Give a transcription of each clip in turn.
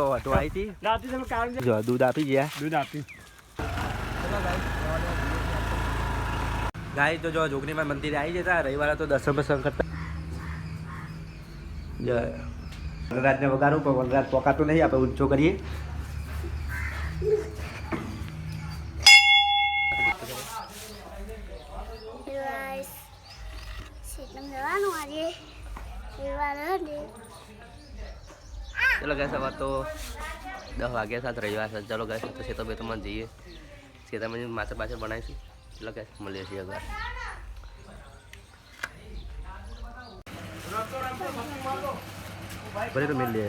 તો ઓટો આવી હતી રાતે તમે કારણ જો દૂધ આપી ગયા દૂધ આપી ગાય તો જો જોગણીમાં મંદિરે આવી જતા રવિવારે તો દર્શન બર્શન કરતા જય વનરાજને વગાડું પણ વનરાજ પોકાતું નહીં આપણે ઊંચો કરીએ ગાઈસ સીટમ જવાનું આજે રવિવાર હશે ચલો ગાય હવે તો દસ વાગ્યા સાત રવિવાર છે. ચાલો ગાય તો બે તો મને જઈએ. ખેતરમાં માથે પાછળ બનાવીશું એટલે ગાય મળીએ છીએ અગર ભલે તો મિલ લે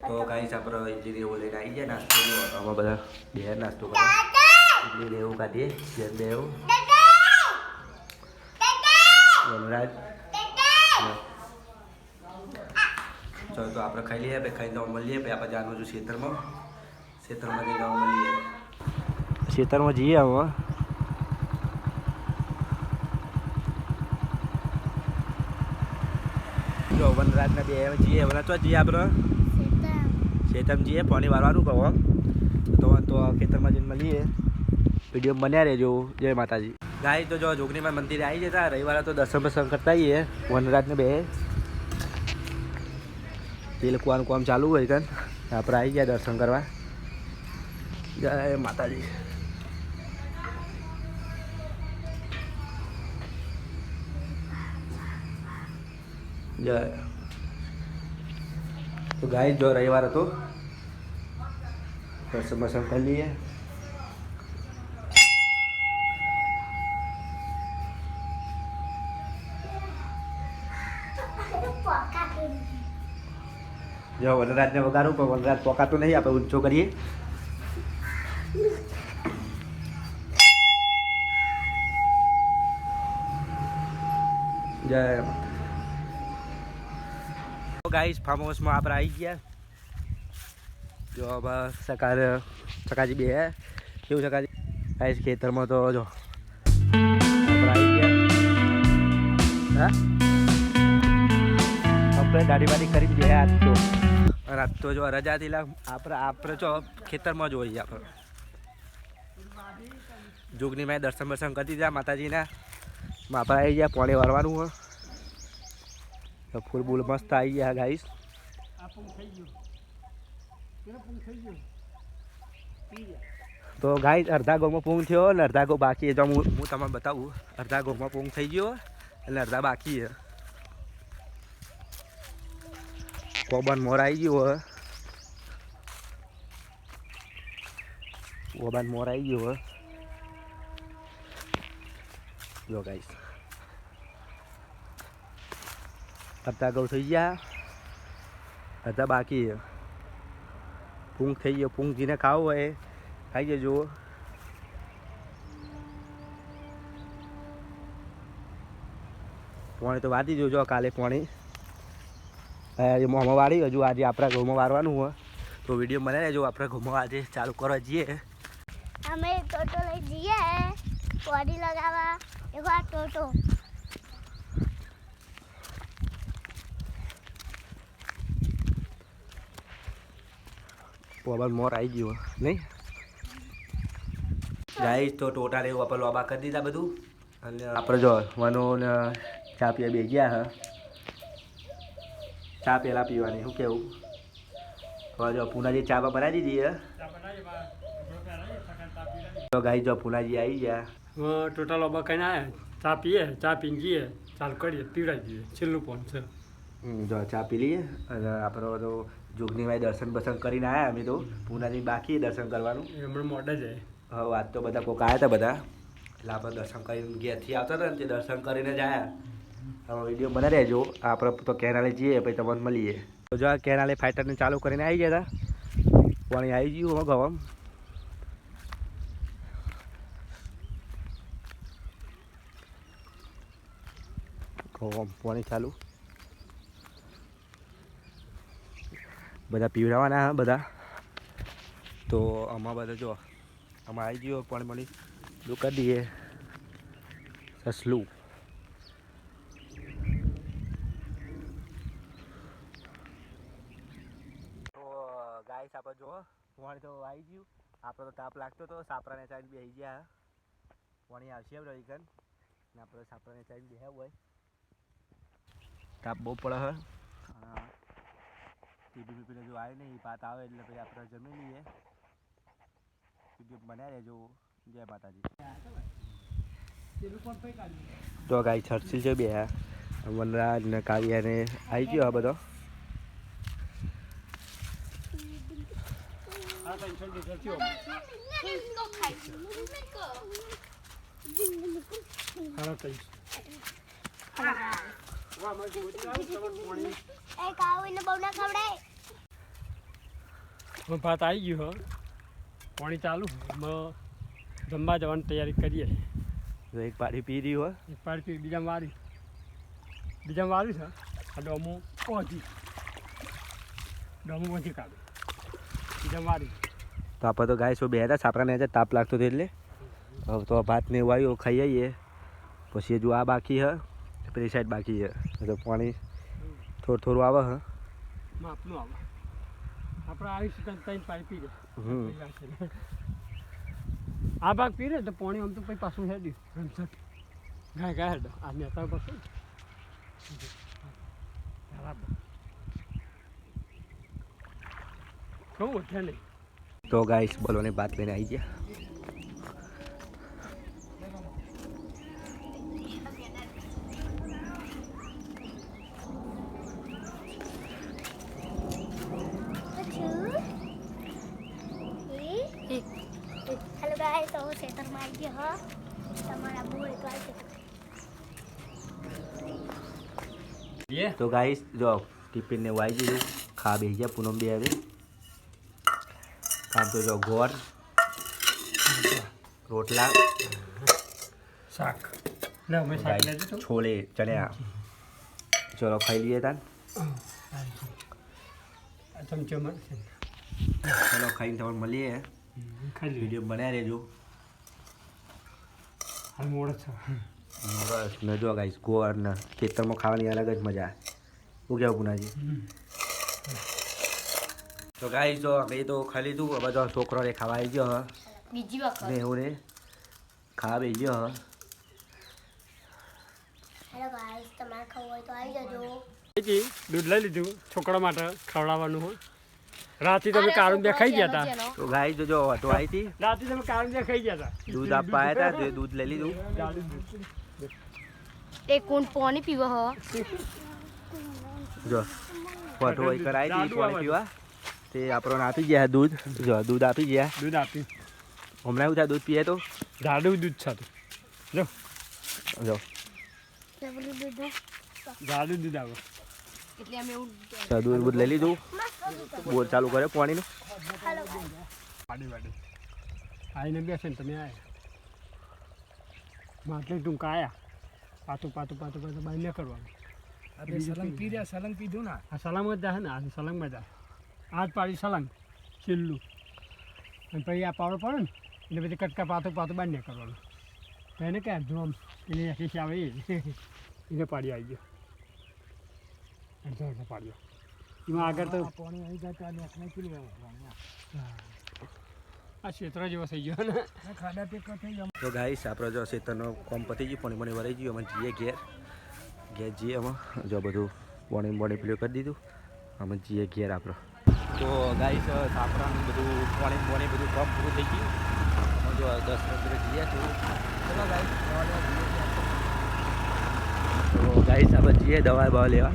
તો કાંઈ આપણે ઇડલી એવું આવી જાય નાસ્તો આમાં બધા બે નાસ્તો કરે કાઢીએ જેમ દેવું વનરાજ ચલો તો આપણે ખાઈ લઈએ પછી ખાઈ તો મળીએ ભાઈ આપણે જવાનું છું ખેતરમાં ખેતરમાં જઈને હવે મળીએ ખેતરમાં જઈએ હવે જો વનરાજના બે જઈએ વનરાજ તો જઈએ આપણે ખેતરમાં જઈએ પાણી વાળવાનું કહો તો તો ખેતરમાં જઈને મળીએ વીડિયો બન્યા રહેજો. જય માતાજી. ગાય તો જો જોગણીમાં મંદિરે આવી જતા. રવિવારે તો દર્શન પ્રસંગ કરતા આવીએ. વનરાજને બે. તે લોકોનું કામ ચાલુ હોય કન. આપણે આવી ગયા દર્શન કરવા. જય માતાજી. જય. તો ગાય જો રવિવાર હતો. દર્શન બર્શન કરી લઈએ. જો વનરાજને વગાડું, પણ વનરાજ પોકાતું નહીં, આપણે ઊંચો કરીએ. જય ગાઈસ ફાર્મ હાઉસમાં આપણે આવી ગયા. જો, હવે સકાર સકાજી બે હે. કેવું સકાજી? ગાઈસ ખેતરમાં તો જો, આપણે આવી વાડી કરી બે આજ તો. અને આજ તો જો રજાથી આપણે આપણે જો ખેતરમાં જ હોઈએ આપણે જોગની મેં દર્શન બર્શન કરી દીધા, માતાજીના. બાપા આવી ગયા પોણે વારવાનું હોય તો ફૂલ બૂલ મસ્ત આવી ગયા જા તો ગાઈસ, અડધા ગોમાં પૂંગ થયો, અને અડધા ગો બાકી. જો હું તમને બતાવું, અડધા ગોમાં પૂંગ થઈ ગયો એટલે અડધા બાકી છે. કોબન મોર આવી ગયો હવે. કોબન મોર આવી ગયો હવે. જો ગાઈસ અડધા ગૌ થઈ ગયા. અડધા બાકી છે. થઈ ગયો. પૂંગ જેને ખાવું હોય ખાઈ જજો પોણી તો વાંધી જોજો કાલે પોણી. મોંમાં વાળી હજુ આજે આપણા ઘઉંમાં વારવાનું હોય. તો વીડિયો મને રહેજો આપણે ઘઉંમાં આજે ચાલુ કરવા જઈએ. અમે ટોટો લઈ જઈએ. પોડી લગાવવા. એક વાર ટોટો. પવન મોર આવી ગયો નહીં? ગાઈસ તો ટોટા એવું આપણે લોબા કરી દીધા બધું. અને આપણે જો વનો ને ચા પીએ બે ગયા હ. ચા પહેલાં પીવાની શું કેવું? હવે જો પૂનાજી ચા બનાવી દીધી તો ગાઈ જો પૂનાજી આવી ગયા. ટોટલ ઓબા કઈ આવ્યા. ચા પીએ ચા પીને જઈએ ચાલુ કરીએ પીવડાવી દઈએ. છેલ્લું પણ છે. હમ, જો ચા પી લઈએ અને આપણો તો જોગની ભાઈ દર્શન બર્શન કરીને આવ્યા અમે તો. પૂનાજી બાકી દર્શન કરવાનું. એ હમણાં મોડે જાય હવે આજ તો બધા કોક આવ્યા હતા બધા. એટલે આપણે દર્શન કરીને ઘેરથી આવતા હતા ને તે દર્શન કરીને જ આવ્યા હવે વીડિયો બને રહેજો આપણે તો કેનાલે જઈએ, પછી તમને મળીએ. તો જો આ કેનાલે ફાઇટરને ચાલુ કરીને આવી ગયા હતા પાણી આવી ગયું ગવામ. ગવામ પાણી ચાલુ. બધા પીવડાવવાના બધા. તો આમાં બધા જો, આમાં આવી ગયો પાણી મળી દુકાન દઈએ. સસલું તો ગાઈસ આપણે જો પાણી તો આવી ગયું. આપણે તો તાપ લાગતો હતો સાપરાને ચાઈને બેસી ગયા. પાણી આવશે એમ રવિકન. ને આપણે સાપરાને ચાઈને બેહ્યા હોય. તાપ બહુ પડે હે. ટીપી બીપીને જો આવે નહીં પાત આવે એટલે પછી આપણે જમી લઈએ. વીડિયો બનાવી રહેજો જય માતાજી. તો ગાય છરસીલ છે બે વનરાજ ને કાવ્યાને આવી ગયો આ બધો આ ટેન્શન લીધો થયો સારા ટેન્શન વાહ મારી મોટી આવું તમારું પાણી એ કાવ એને બહુ ના ખવડાય. હવે ભાત આવી ગયું હો. પાણી ચાલુ. જમવા જવાની તૈયારી કરીએ. જો એક પાડી પી રહ્યું હોય એક પાડી બીજા મારી બીજા મારી છે આ અમુક પહોંચી ડોમો પહોંચી કાઢું બીજા મારી તો આપણે તો ગાય શું બે હતા સાપરાને આજે તાપ લાગતો હતો એટલે. હવે તો ભાત ને એવું આવ્યું ખાઈ આવીએ. પછી હજુ આ બાકી હ પેલી સાઈડ બાકી છે તો પાણી થોડું થોડું આવે હે. માપનું આવે. આપણે આવીશું ત્રણ ત્રણ પાણી પી લે. હમ. આ ભાગ પી રે તો પાણી આમ તો પછી પાછું હેડ્યું રમસટ ગાય ગાય હેડ. આ નેતા પાછું બરાબર. કહું ઉઠ્યા નહીં તો ગાઈસ બોલોને ભાત લઈને આવી ગયા. હેલો ગાઈસ તો હું ખેતરમાં આવી ગયો હો. તમારા બહુ એક વાર તો ગાઈસ જો ટિફિન ને વાઈ ગયું. ખા બે ગયા પૂનમ બે હવે કામ તો જો ગોળ રોટલા શાક. લે અમે શાક લેજો છોલે ચણ્યા ચલો ખાઈ લઈએ તાન. ચમચો ચલો ખાઈને તમને મળીએ. ખાલી વીડિયો બનાવી રહેજો. છે. બસ ને જો ગાઈશ ગોળ ને ખેતરમાં ખાવાની અલગ જ મજા. શું કહેવું પુનાજી? તો ગાઈસ જો મેં તો ખાઈ લીધું હવે જો છોકરો ખાવા આવી ગયો હ. બીજી વખત. મેં હું ને ખાવા બેસી ગયો હ. હેલો ગાઈસ તમારે ખાવું હોય તો આવી જજો. જી દૂધ લઈ લીધું છોકરા માટે ખવડાવવાનું હોય રાતે તમે કાળું બે ખાઈ ગયા હતા તો? ગાઈસ જો જો ઓટો આવી હતી. રાતે તમે કાળું બે ખાઈ ગયા હતા દૂધ આપવા આવ્યા હતા તે દૂધ લઈ લીધું. એ કોણ પાણી પીવા હો. જો ઓટો કરાવી હતી પાણી પીવા. તે આપણને આપી ગયા દૂધ. જો દૂધ આપી ગયા. દૂધ આપી. હમણાં એવું થાય દૂધ પીએ તો? જાડું દૂધ છે તો. જો. જો. જબરું દૂધ જાડું દૂધ આવે. એટલે અમે એવું દૂધ બૂધ લઈ લીધું. બોર ચાલુ કર્યો પાણીનું. પાણી વાડી વાડી આવીને બેસે ને તમે આયા. માટલી ટૂંકા આવ્યા પાતું પાતું પાતું પાતું બાઈ ન કરવાનું સલંગ પી રહ્યા સલંગ પીધું ને આ? સલામત જાય ને આ સલંગમાં જાય આજ પાડી સલંગ ચીલ્લું. અને પછી આ પાવડો પડે ને એટલે પછી કટકા પાતું પાતું બાંધ્યા કરવાનું. તો એને ક્યાં ધોમ એની આખી આવે એને પાડી આવી ગયો. અડધો અડધો પાડ્યો. એમાં આગળ તો પાણી આવી જાય ત્યાં પી લેવાનું આ ક્ષેત્ર જેવો થઈ ગયો ને. ખાડા ટેકો થઈ ગયો. તો ગાઈસ આપણે જો ક્ષેત્રનો કોમ પતી ગયું પાણી મને ભરાઈ ગયું અમે જઈએ ઘેર. ઘેર જઈએ અમે. જો બધું પાણી બોડી પીલું કરી દીધું. અમે જઈએ ઘેર આપણો. તો ગાઈસ સાપરાનું બધું પાણી પાણી બધું કામ પૂરું થઈ ગયું. હું જો દસ મિનિટ જઈએ છું. ચલો ગાઈસ તો ગાઈસ આપણે જઈએ દવા બવા લેવા.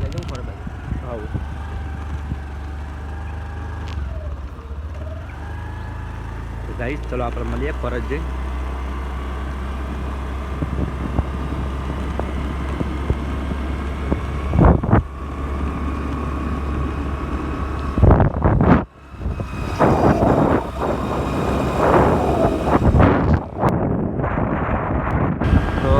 લઈ જવું પડે ભાઈ. આવું તો ગાઈસ ચલો આપણે મળીએ પરત જઈને